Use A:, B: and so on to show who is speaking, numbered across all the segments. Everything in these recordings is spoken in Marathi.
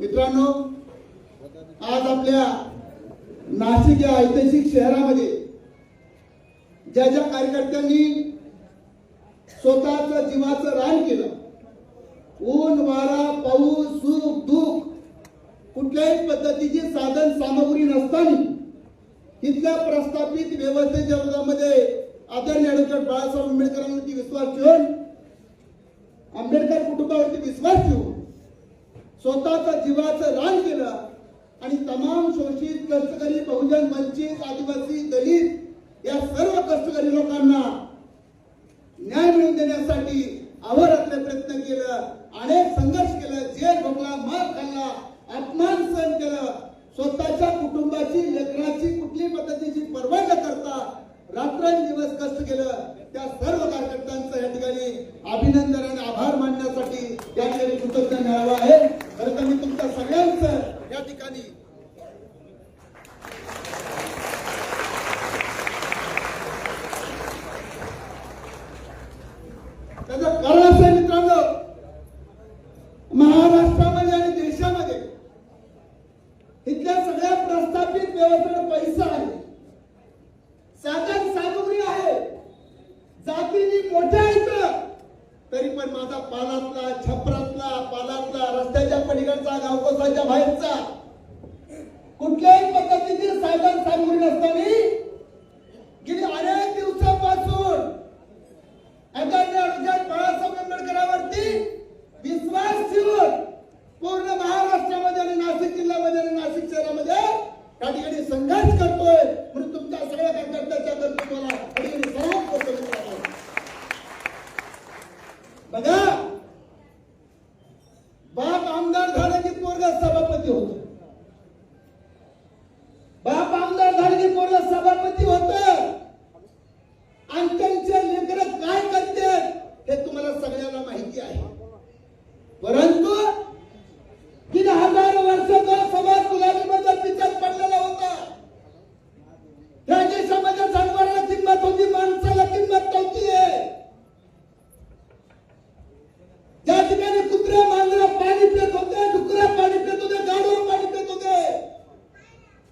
A: मित्रांनो आज आपल्या नाशिक या ऐतिहासिक शहरामध्ये ज्या ज्या कार्यकर्त्यांनी स्वतःच जीवाचं रान केलं ऊन वारा पाऊस सुख दुःख कुठल्याही पद्धतीची साधन सामग्री नसताना तिथल्या प्रस्थापित व्यवस्थेच्या जगामध्ये आदरणीय डॉक्टर बाळासाहेब आंबेडकरांवरती विश्वास ठेवून आंबेडकर कुटुंबावरती विश्वास ठेवून स्वतःचं जीवाचं रान केलं आणि तमाम शोषित कष्टकरी बहुजन वंचित आदिवासी दलित या सर्व कष्टकरी लोकांना न्याय मिळवून देण्यासाठी आवारातले प्रयत्न केलं अनेक संघर्ष केलं जेल भोगला मार खाल्ला अपमान सहन केलं. स्वतःच्या कुटुंबाची लेखनाची कुठली पद्धतीची पर्वा न करता रात्रंदिवस कष्ट केलं त्या सर्व कार्यकर्त्यांचं या ठिकाणी अभिनंदन आणि आभार मानण्यासाठी या ठिकाणी कृतज्ञ मिळावा आहे. खरं तर मी तुमच्या सगळ्यांचं या ठिकाणी कुठल्याही पद्धतीचे साधन सामग्री नसतं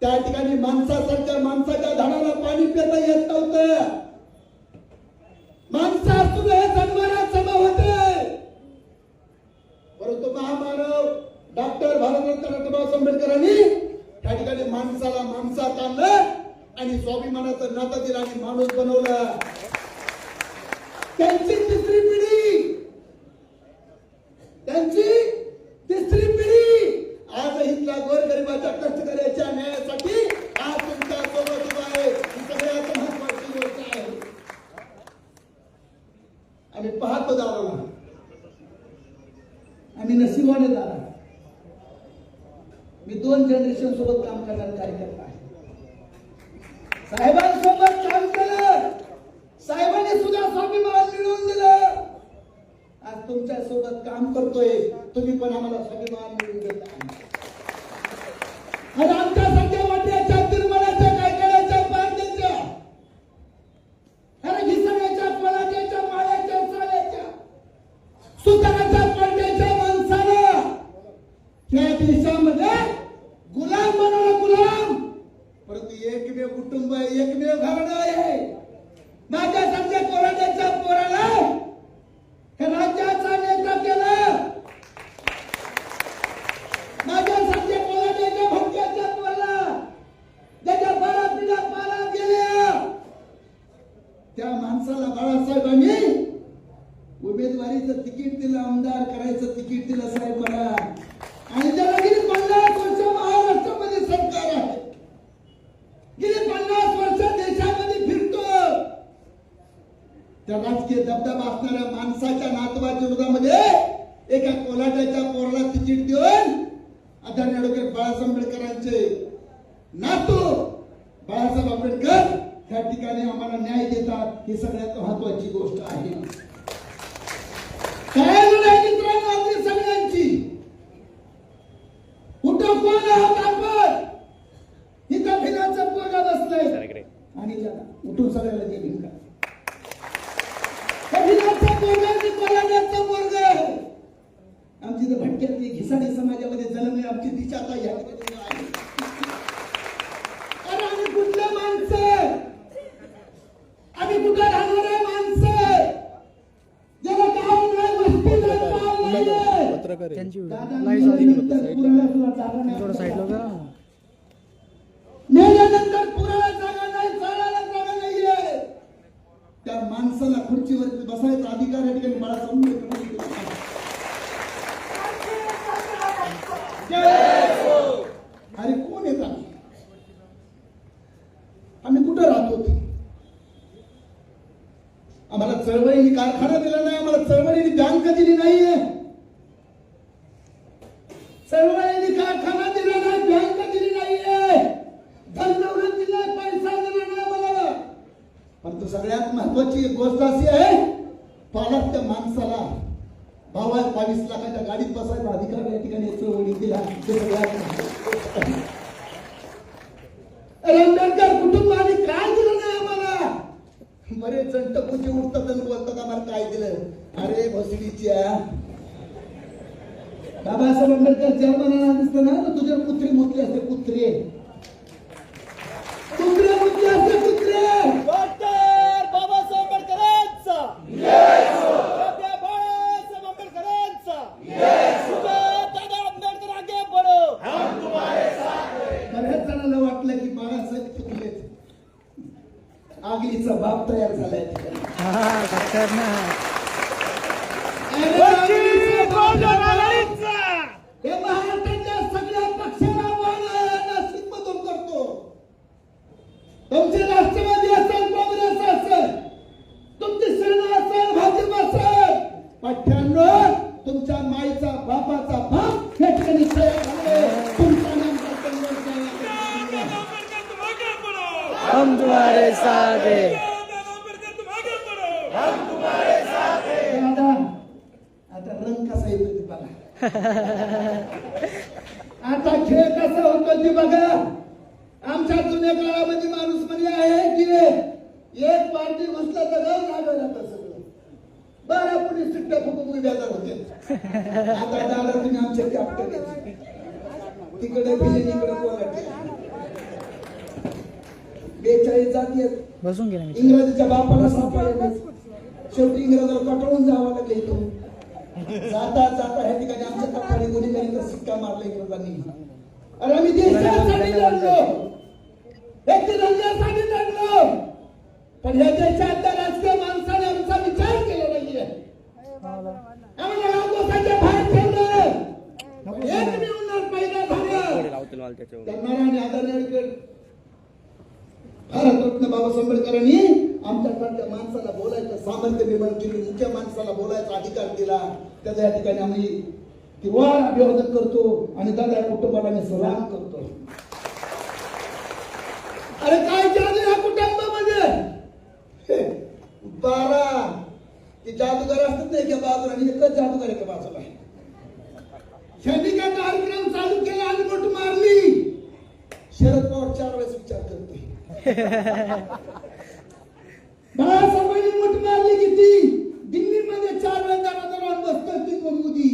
A: त्या ठिकाणी माणसासारख्या माणसाच्या झाडाला पाणी पिता येत नव्हतं. Levanta नातो. बाळासाहेब आंबेडकर त्या ठिकाणी आम्हाला न्याय देतात. ही सगळ्यात महत्वाची गोष्ट आहे. चळवळीने कारखाना दिला नाही आम्हाला चळवळीने बँक दिली नाहीये. चळवळीने कारखाना दिला नाही बँक दिली नाहीये. धनदौलत दिला पैसा दिला नाही आम्हाला. परंतु सगळ्यात महत्वाची एक गोष्ट अशी आहे पालक त्या माणसाला भावा बावीस लाखाच्या गाडीत बसायचा अधिकार या ठिकाणी चळवळी दिला. ते सगळ्यात आंबेडकर कुटुंबाने काय बरेच जण टपूची उठतात आणि बोलतात आम्हाला काय दिलं? अरे भोसडीच्या. सर त्या जन्माला दिसतं ना तुझ्या पुत्री मुतले असते पुत्री कुत्रे मुतले असते कुत्रे
B: डॉक्टर बाबासाहेब आंबेडकरांचा डॉक्टर बाबासाहेब आंबेडकरांचा दादा आंबेडकर आगे बढो
A: बऱ्याच जणांना वाटलं की बाळासाहेब चुकलेत आगलीचा बाप तयार झालाय
C: हा,
A: हे महाराष्ट्राच्या सगळ्या पक्षाला नाशिकमधून करतो. तुमचे राष्ट्रवादी असेल काँग्रेस असेल तुमची सेना असेल भाजप असेल पठ्ठ्याण्णव तुमच्या माईचा बापाचा बाप या ठिकाणी
C: हम तुम्हारे साथ हैं.
A: आता रंग कसा येतो ते बघा. आता खेळ कसा होतो ते बघा. आमच्या जुन्या काळामध्ये माणूस म्हणजे आहे की एक पार्टी घुसला तर गाव लागलं जातं सगळं. बारा पोलीस सुट्ट्या फुकून बेजार होते. आता दादा तुम्ही आमचे कॅप्टन. तिकडे भिले इकडे कोल्हाटे बेचाळीस जाती आहेत.
C: बसून गेला मी
A: इंग्रजीच्या बापाला सापडले. शेवटी इंग्रजाला कटवून जावं लागलं इथून. जाता जाता ह्या ठिकाणी आमच्या कपाळी गुन्हेगारीचा सिक्का मारला इंग्रजांनी. अरे आम्ही देशासाठी लढलो एक तिरंग्यासाठी लढलो पण ह्या देशातल्या राजकीय माणसाने आमचा विचार केला नाहीये. आम्हाला रामोसाच्या बाहेर ठेवलं. एक मिळून पैदा झालं. त्यांना आणि आदरणीय भारतरत्न बाबासाहेब आंबेडकरांनी आमच्यासारख्या माणसाला बोलायचं सामर्थ्य निर्माण केली मुख्य माणसाला बोलायचा अधिकार दिला. त्याचा या ठिकाणी आम्ही किंवा अभिवादन करतो आणि दादा कुटुंबाला मी सलाम करतो. अरे काय जादू या कुटुंबामध्ये? हे, बारा ते जादूगार असतात ना एका बाजूला आणि एकच जादूगार एका बाजूला. ह्यांनी काय कार्यक्रम चालू केला आणि मोठ मारली? शरद बाळासाहेबांनी मारली किती चार वेळा राहून ती मोदी?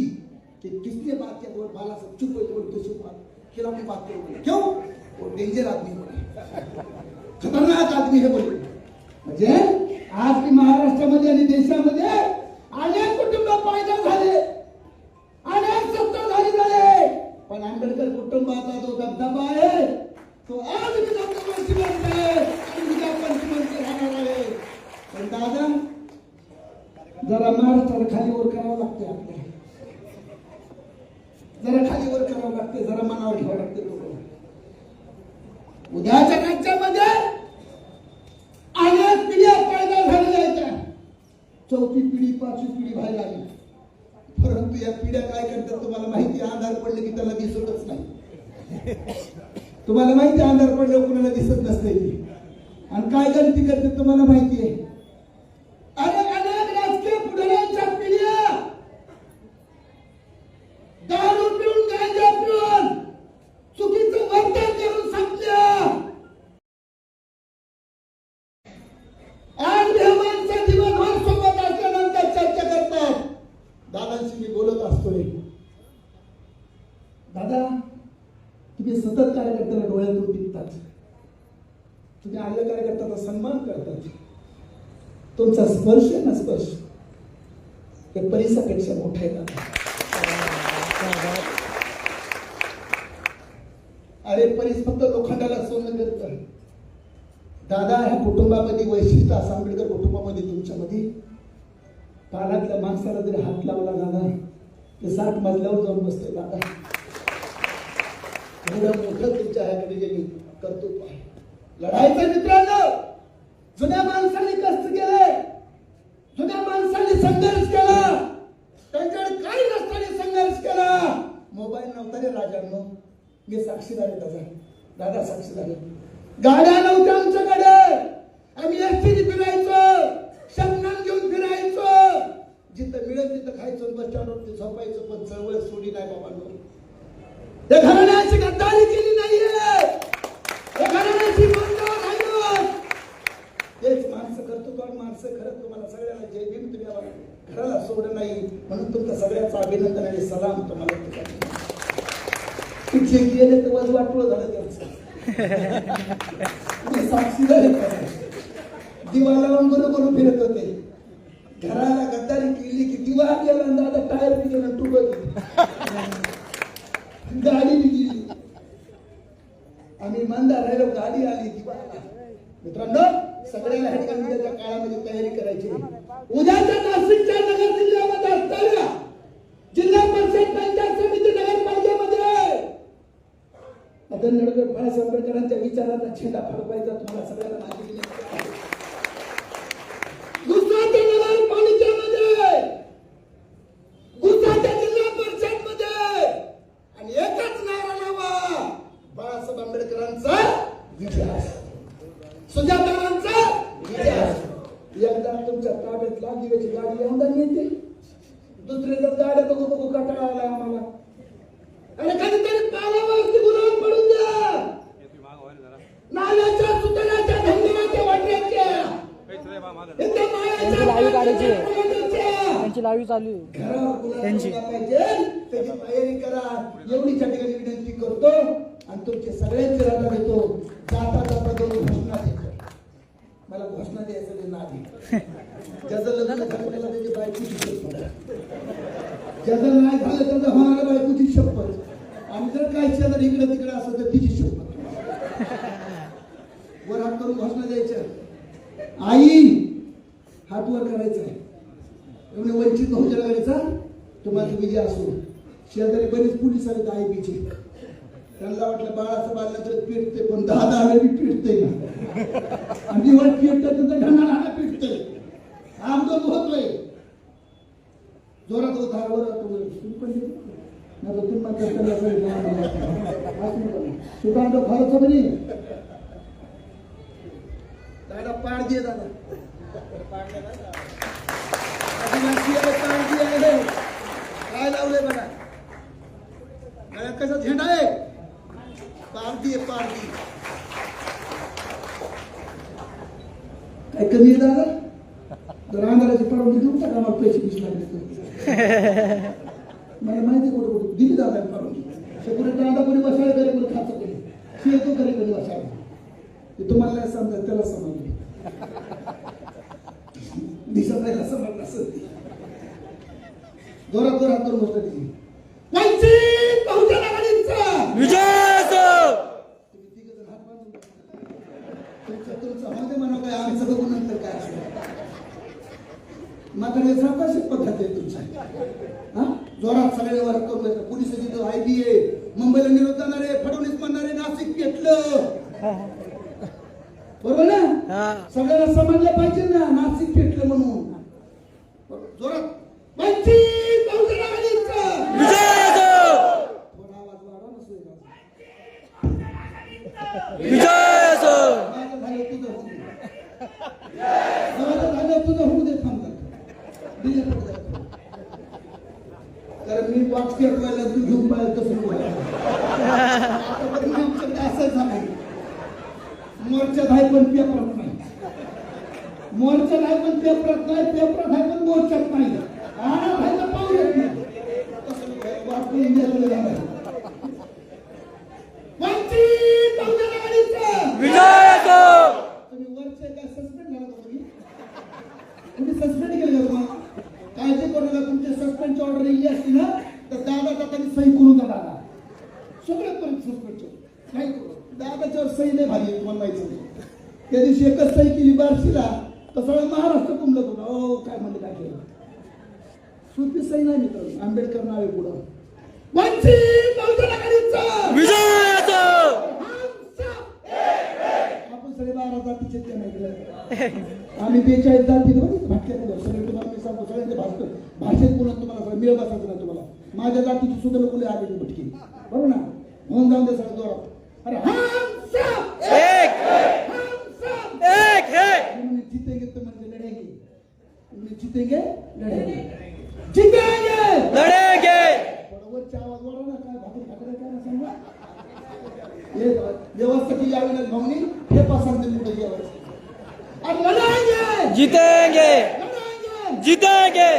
A: किसने बात किया बोल बाला चुप बोल तो चुप बात बोले क्यों वो डेंजर आदमी बोले खतरनाक आदमी है बोले म्हणजे आज की महाराष्ट्रामध्ये आणि देशामध्ये अनेक कुटुंब पैदा झाले. अनेक सत्ताधारी झाले. पण आंबेडकर कुटुंबाचा जो दबदबा आहे तो आज विधानसभेची बनत आहे आणि विधानपंचमीची राहणार आहे. पण दादा जरा महाराष्ट्राला खाली वर करावं लागते आपल्याला. जरा खाली वर करावं लागते जरा मनावर घ्यावं लागते लोक उद्याच्या राज्यामध्ये अनेक पिढ्या पैदा झालेल्या आहेत. चौथी पिढी पाचवी पिढी व्हायला लागली परंतु या पिढ्या काय करतात तुम्हाला माहिती आधार पडले की त्याला दिसतच नाही. तुम्हाला माहिती आहे, आधार पडल्यावर कुणाला दिसत नसते ती. आणि काय गलती करते तुम्हाला माहिती आहे तुमचा स्पर्श आहे ना स्पर्श? हे परिसापेक्षा मोठं आहे दादा अरे परीस फक्त लोखंडाला सोनं करतं दादा ह्या कुटुंबामध्ये वैशिष्ट्य असं आंबेडकर कुटुंबामध्ये तुमच्यामध्ये. पाण्यातल्या माणसाला जरी हात लावला दादा ते साठ मजल्यावर जाऊन बसते दादा. एवढं मोठं तुमच्या ह्याकडे गेली कर्तृत्व आहे. लढायचं मित्रांनो. जुन्या माणसांनी कष्ट केले जुन्या माणसांनी संघर्ष केला त्यांच्याकडे काही नसताना संघर्ष केला मोबाईल नव्हता रे राजांनो मी साक्षीदार आहे त्याचा दादा साक्षी आहे गाड्या नव्हत्या आमच्याकडे आम्ही एसटीने फिरायचो. शमनान घेऊन फिरायचो. जिथं मिळेल तिथं खायचो बस स्टँडवरती झोपायचो पण चळवळ सोडी नाही बाबांनो. या घराण्याची गद्दारी केली नाहीये. या घराण्याची तेच माणसं करतो पण माणसं खरं तुम्हाला सगळ्यांना जय भीम. तुम्ही घराला सोड नाही. म्हणून तुमचं सगळ्याचं अभिनंदन आणि सलाम तुम्हाला तुझ्या जे गेले तर वज वाटलं झालं त्यांचं तुम्ही साक्षीदार दिवाला खरं. दिवा लावून बरोबर फिरत होते. घराला गद्दारी केली की दिवा गेला दादा टायर बी गेला टुबत गाडी बी आम्ही इमानदार राहिलो गाडी आली दिवाला मित्रांनो सगळ्याला ह्या ठिकाणी उद्याच्या काळामध्ये तयारी करायची आहे. उद्याच्या विचाराचा झेंडा तुम्हाला सगळ्यांना माहिती दिली गुजरातच्या जिल्हा परिषदमध्ये आणि एकच नारा लावा बाळासाहेब आंबेडकरांचा विजय सुजातारांचा विजय एकदा तुमच्या ताब्यात लागली गाडी यंदा येते दुसरे जर गाड्या बघू बघू कटाळा आला आम्हाला. आणि कधीतरी पालावरती गुलाम मायाच्या
C: लाईव्ह काढायची आहे. त्यांची लाईव्ह चालू आहे. त्यांची.
A: त्याची तयारी करा एवढी त्या ठिकाणी विनंती करतो आणि तुमचे सगळ्यांचे राजा देतो जाता जाता दोन घोषणा देतो मला घोषणा द्यायचं ते नादी ज्याचं लग्न झालं त्याला त्याची बायकोची शपथ ज्याचं नाही झालं त्याचं होणाऱ्या बायकोची शपथ आणि जर काय शेजार इकडे तिकडे असं तर तिची शपथ वर हात करून घोषणा द्यायच्या आई हात वर करायचा आहे एवढे वंचित बहुजन आघाडीचा तुम्हाला विजय असो. शेजारी बरेच पोलीस आले आय बीचे त्यांना वाटलं बाळाचं बालनंतर पिटते पण दहा दहा वेळी पिटते ना. आणि निवड पिटतं तर ढंगा ढाणा पिटतंय. आमचं होतोय. जोरात होत धारवर तुम्ही पण तुम्ही. सुधांत फारच म्हणे. दादा पाड दे दादा आदिवासी आहे पारधी आहे काय लावलंय बघा गळ्यात कसा झेंडा आहे पारधी आहे पारधी काय कमी आहे दादा? जर अंधाराची परवानगी देऊन टाका मला पैसे पिशे लागले तर मला माहिती कुठं कुठं. दिली दादा परवानगी सेक्युरिटी दादा कोणी बसायला करे कोणी खातं कोणी शिवाय करे कोणी बसायला. ते तुम्हाला नाही त्याला समजले. दिसत नाही असं जोरात जोरात करून दिली वंचित बहुजन आघाडीचा
C: विजय असो!
A: तुम्ही तिघंजण हात बांधून बसा. तुमचं तुमचं मध्ये म्हणा काय आमचं बघू नंतर काय असेल मात्र सावकाश पद्धत आहे तुमचा. हा? जोरात सगळे वर करून येतात पोलीस तिथं आय बी आहे. मुंबईला निरोप जाणारे फडणवीस म्हणणारे नाशिक घेतलं. बरोबर ना?
C: हा.
A: सगळ्यांना समजलं पाहिजे ना नाशिक पेटलं म्हणून जोरात वंचित बहुजन आघाडीचा
C: विजय असो!
A: थोडा आवाज वाढवा ना सुरेश.
C: विजय असो!
A: माझं झालं तुझं होऊ दे. माझं झालं तुझं होऊ दे थांब जरा. दिले पुढे जरा. कारण मी पाच बॉक्स खेळवायला तू घेऊन पाहिजे तसं बोलायला. आमच्याकडे असं झालंय. मोर्चा नाही पण पेपरात नाही. मोर्चा नाही पण पेपरात नाही पेपरात आहे पण मोर्चात नाही. करू नका तुमच्या सस्पेंडची ऑर्डर येईल असली ना तर दादाचा त्यांनी सही करू नका दादा. सगळ्यात पर्यंत सस्पेंड नाही दादाच्यावर सही नाही भारी तुम्हाला माहिती त्या दिवशी एकच सही केली बारशीला तर सगळं महाराष्ट्र कुंभलं होता. ओ काय म्हणते काय केलं? सुटली सही नाही मित्र आंबेडकर नावे पुढं. आम्ही बेचाळीस जाती सगळे सगळ्यांचे भाषण भाषेत बोलत तुम्हाला सगळं मिळ बसायचं नाही तुम्हाला. माझ्या जातीची सुद्धा लोक आलेली भटकी. बरोबर ना? म्हणून जाऊन दे सगळं जोरात. अरे जीतेंगे तो म्हणजे लढेंगे. जीतेंगे लढेंगे. जीतेंगे!
C: लढेंगे!
A: वरच्या आवाज वाढवा ना काय भाकरी काय ना सांगा. हे व्यवस्था की यावी नाही भावनी हे पासांचे मोठे यावं अरे लढाएंगे
C: जीतेंगे! जीतेंगे!